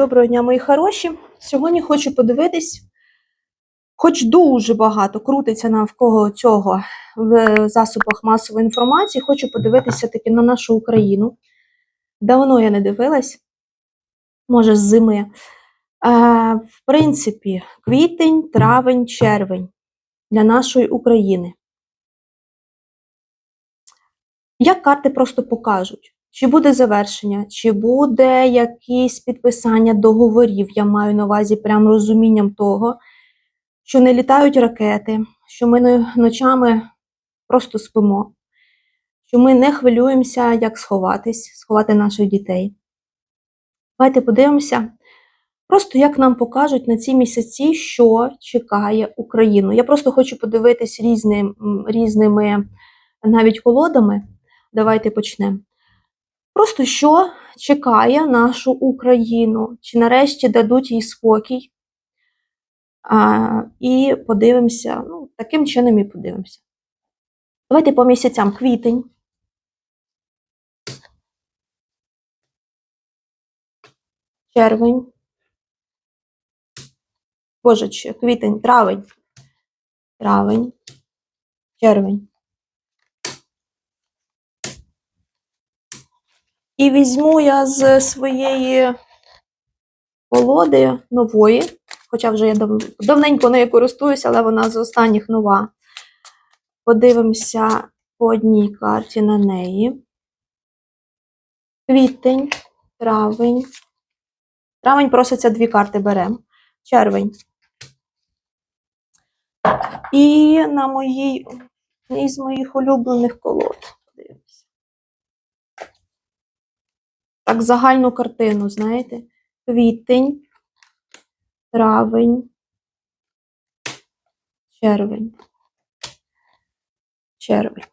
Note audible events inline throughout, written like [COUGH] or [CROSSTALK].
Доброго дня, мої хороші. Сьогодні хочу подивитись, хоч дуже багато крутиться навколо цього в засобах масової інформації, хочу подивитися таки на нашу Україну. Давно я не дивилась, може, з зими. Е, в принципі, квітень, травень, червень для нашої України. Як карти просто покажуть, чи буде завершення, чи буде якісь підписання договорів, я маю на увазі прям розумінням того, що не літають ракети, що ми ночами просто спимо, що ми не хвилюємося, як сховатись, сховати наших дітей. Давайте подивимося, просто як нам покажуть на ці місяці, що чекає Україну. Я просто хочу подивитись різним, різними навіть колодами. Давайте почнемо. Просто що чекає нашу Україну? Чи нарешті дадуть їй спокій? А, і подивимося, ну, таким чином і подивимося. Давайте по місяцям квітень. Червень. Боже, чи квітень, травень. Травень. Червень. І візьму я з своєї колоди нової, хоча вже я дав- давненько нею користуюся, але вона з останніх нова. Подивимося по одній карті на неї. Квітень, травень. Травень проситься дві карти беремо. Червень. І на моїй із моїх улюблених колод. Подивимося. Так, загальну картину, знаєте? Квітень, травень, червень. Червень.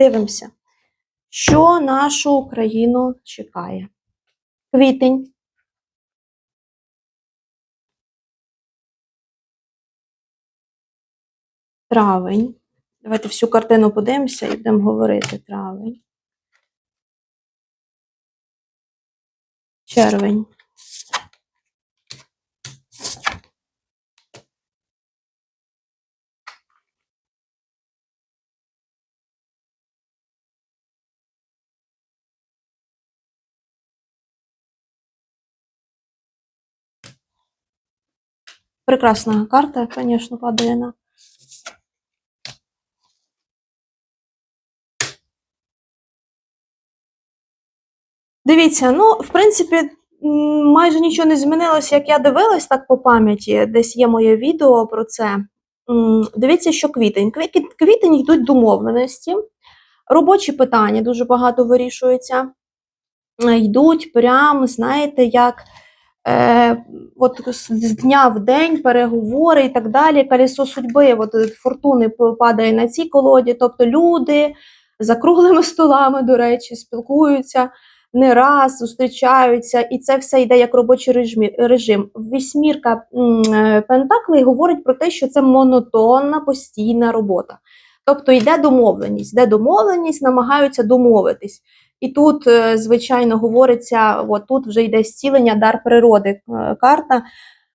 Дивимося, що нашу Україну чекає. Квітень. Травень. Давайте всю картину подивимося і будемо говорити травень. Червень. Прекрасна карта, звісно, падає. Дивіться, ну, в принципі, майже нічого не змінилося, як я дивилась так по пам'яті. Десь є моє відео про це. Дивіться, що квітень. Квітень йдуть домовленості. Робочі питання дуже багато вирішуються. Е, Йдуть прям, знаєте, як е, от з дня в день переговори і так далі. Колесо судьби, от е, фортуни падає на цій колоді. Тобто люди за круглими столами, до речі, спілкуються не раз, зустрічаються, і це все йде як робочий режим. Вісьмірка е, Пентаклей говорить про те, що це монотонна постійна робота. Тобто йде домовленість, йде домовленість, намагаються домовитись. І тут, е, звичайно, говориться: от тут вже йде зцілення, дар природи е, карта.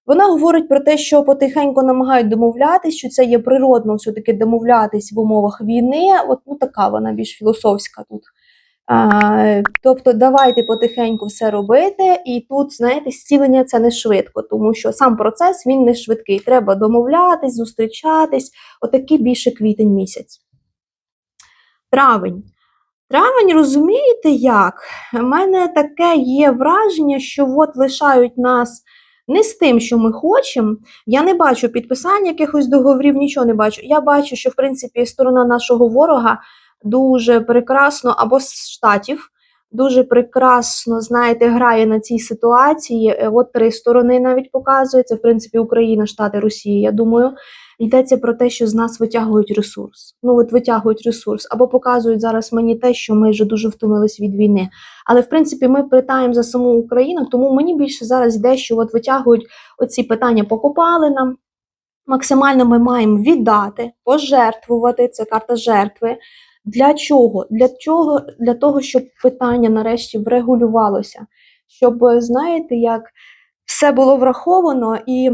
Вона говорить про те, що потихеньку намагають домовлятись, що це є природно все-таки домовлятись в умовах війни. От ну така вона більш філософська тут. Тобто, давайте потихеньку все робити, і тут, знаєте, зцілення це не швидко, тому що сам процес він не швидкий. Треба домовлятись, зустрічатись. Отакий більше квітень місяць. Травень. Травень, розумієте як? У мене таке є враження, що от лишають нас не з тим, що ми хочемо. Я не бачу підписання якихось договорів, нічого не бачу. Я бачу, що в принципі сторона нашого ворога дуже прекрасно, або з штатів, дуже прекрасно, знаєте, грає на цій ситуації. Е, От три сторони навіть показується. В принципі, Україна, Штати, Росія. Я думаю, йдеться про те, що з нас витягують ресурс. Ну от витягують ресурс, або показують зараз мені те, що ми вже дуже втомились від війни. Але в принципі ми питаємо за саму Україну, тому мені більше зараз йде, що от витягують оці питання по копалинам. Максимально ми маємо віддати, пожертвувати. Це карта жертви. Для чого? Для чого? Для того, щоб питання нарешті врегулювалося, щоб, знаєте, як все було враховано, і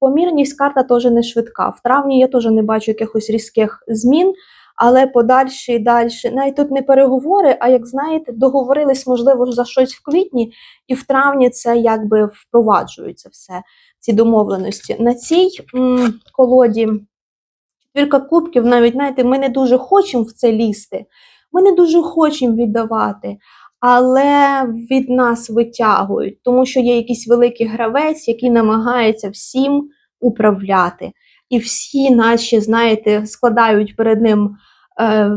помірність карта теж не швидка. В травні я теж не бачу якихось різких змін, але подальші і далі. Навіть тут не переговори, а як знаєте, договорились, можливо, за щось в квітні, і в травні це якби впроваджується все, ці домовленості. На цій м, колоді четвірка кубків, навіть знаєте, ми не дуже хочемо в це лізти, ми не дуже хочемо віддавати. Але від нас витягують, тому що є якийсь великий гравець, який намагається всім управляти. І всі наші, знаєте, складають перед ним, е,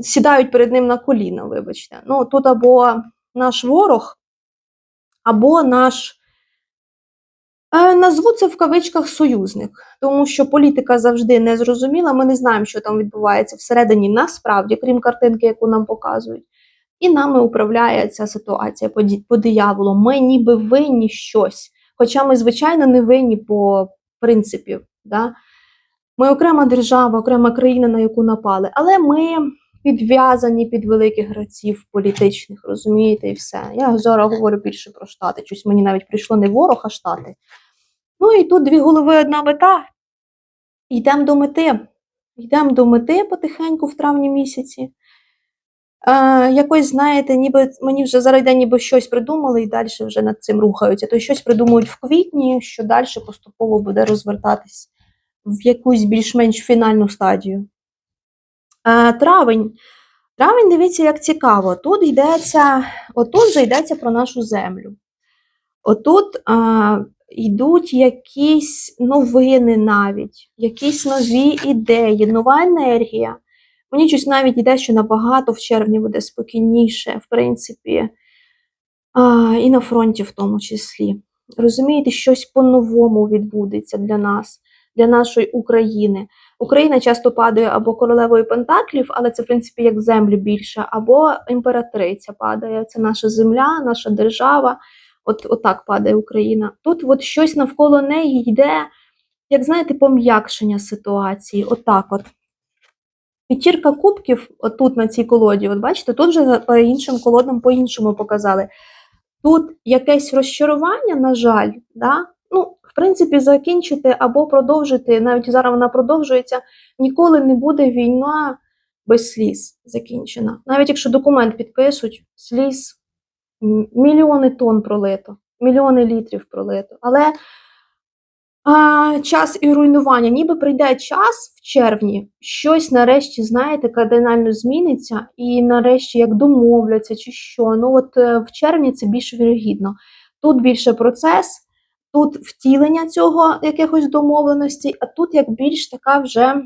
сідають перед ним на коліна, вибачте. Ну, тут або наш ворог, або наш, назву це в кавичках союзник, тому що політика завжди не зрозуміла. Ми не знаємо, що там відбувається всередині насправді, крім картинки, яку нам показують. І нами управляє ця ситуація по, по дияволу. Ми ніби винні щось. Хоча ми, звичайно, не винні по принципі. Да? Ми окрема держава, окрема країна, на яку напали, але ми підв'язані під великих гравців політичних, розумієте, і все. Я зараз говорю більше про Штати. Щось мені навіть прийшло не ворог, а Штати. Ну і тут дві голови, одна мета. Йдемо до мети. Йдемо до мети потихеньку в травні місяці. Е, якось, знаєте, ніби мені вже зараз йде, ніби щось придумали і далі вже над цим рухаються. То щось придумують в квітні, що далі поступово буде розвертатись в якусь більш-менш фінальну стадію. Е, травень. Травень, дивіться, як цікаво. Тут йдеться, отут вже йдеться про нашу землю. Отут а, йдуть якісь новини навіть, якісь нові ідеї, нова енергія. Мені щось навіть йде, що набагато в червні буде спокійніше, в принципі, а, і на фронті в тому числі. Розумієте, щось по-новому відбудеться для нас, для нашої України. Україна часто падає або королевою Пентаклів, але це, в принципі, як землі більше, або імператриця падає. Це наша земля, наша держава. От, от так падає Україна. Тут от щось навколо неї йде, як знаєте, пом'якшення ситуації. Отак от. П'ятірка кубків, отут на цій колоді, от бачите, тут вже по іншим колодам по-іншому показали. Тут якесь розчарування, на жаль, да? ну, принципі, закінчити або продовжити, навіть зараз вона продовжується, ніколи не буде війна без сліз закінчена. Навіть якщо документ підпишуть, сліз мільйони тонн пролито, мільйони літрів пролито. Але а, час і руйнування, ніби прийде час в червні, щось нарешті, знаєте, кардинально зміниться, і нарешті як домовляться чи що. Ну от е, в червні це більш вірогідно. Тут більше процес, тут втілення цього якихось домовленостей, а тут як більш така вже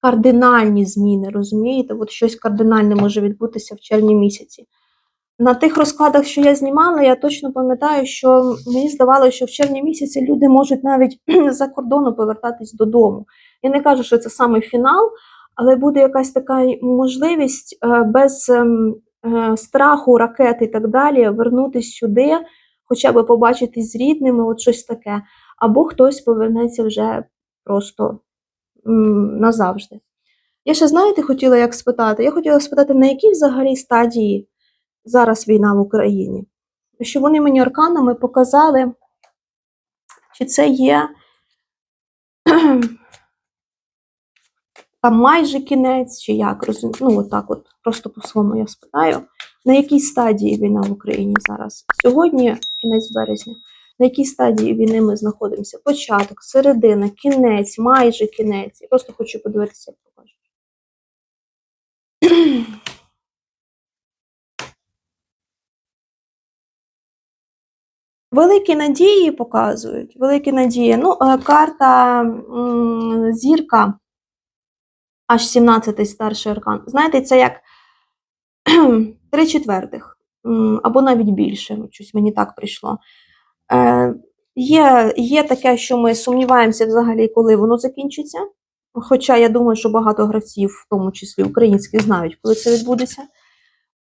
кардинальні зміни, розумієте? От щось кардинальне може відбутися в червні місяці. На тих розкладах, що я знімала, я точно пам'ятаю, що мені здавалося, що в червні місяці люди можуть навіть [CLEARS THROAT] за кордону повертатись додому. Я не кажу, що це саме фінал, але буде якась така можливість е, без ем, е, страху, ракет і так далі вернутися сюди, хоча б побачитись з рідними, от щось таке. Або хтось повернеться вже просто м, назавжди. Я ще, знаєте, хотіла як спитати? Я хотіла спитати, на якій взагалі стадії зараз війна в Україні? Щоб вони мені арканами показали, чи це є там майже кінець, чи як. Ну, отак, от просто по-своєму я спитаю, на якій стадії війна в Україні зараз? Сьогодні кінець березня. На якій стадії війни ми знаходимося? Початок, середина, кінець, майже кінець. Я просто хочу подивитися, як покажуть. Великі надії показують. Великі надії. Ну, е, карта зірка, аж 17-й старший аркан. Знаєте, це як [CLEARS THROAT] три четвертих, або навіть більше. Щось мені так прийшло. Е, є, є таке, що ми сумніваємося взагалі, коли воно закінчиться. Хоча я думаю, що багато гравців, в тому числі українських, знають, коли це відбудеться.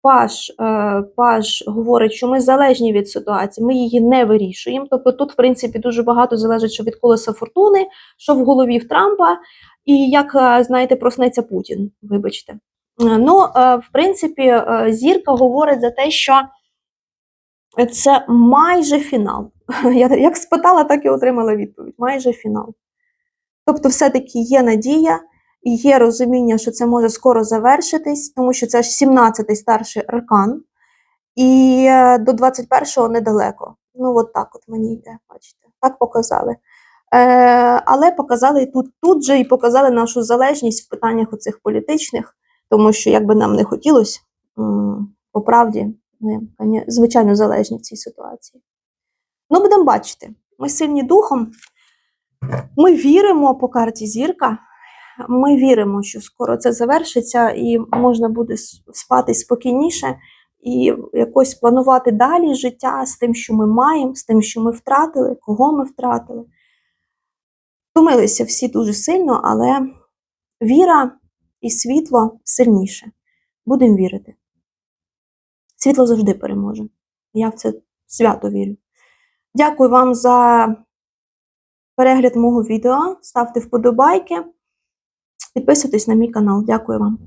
Паш, е, Паш говорить, що ми залежні від ситуації, ми її не вирішуємо. Тобто тут, в принципі, дуже багато залежить що від колеса фортуни, що в голові в Трампа, і як, е, знаєте, проснеться Путін. Вибачте. Ну, е, в принципі, е, зірка говорить за те, що Це майже фінал. [LAUGHS] Я як спитала, так і отримала відповідь. Майже фінал. Тобто, все-таки є надія, є розуміння, що це може скоро завершитись, тому що це ж 17-й старший аркан, і е, до 21-го недалеко. Ну, от так от мені йде, бачите, так показали. Е, але показали тут, тут же і показали нашу залежність в питаннях оцих політичних, тому що як би нам не хотілося, по правді, ми, звичайно, залежні в цій ситуації. Ну, будемо бачити. Ми сильні духом, ми віримо по карті зірка. Ми віримо, що скоро це завершиться, і можна буде спати спокійніше і якось планувати далі життя з тим, що ми маємо, з тим, що ми втратили, кого ми втратили. Втомилися всі дуже сильно, але віра і світло сильніше. Будемо вірити. Світло завжди переможе. Я в це свято вірю. Дякую вам за перегляд мого відео. Ставте вподобайки. Підписуйтесь на мій канал. Дякую вам.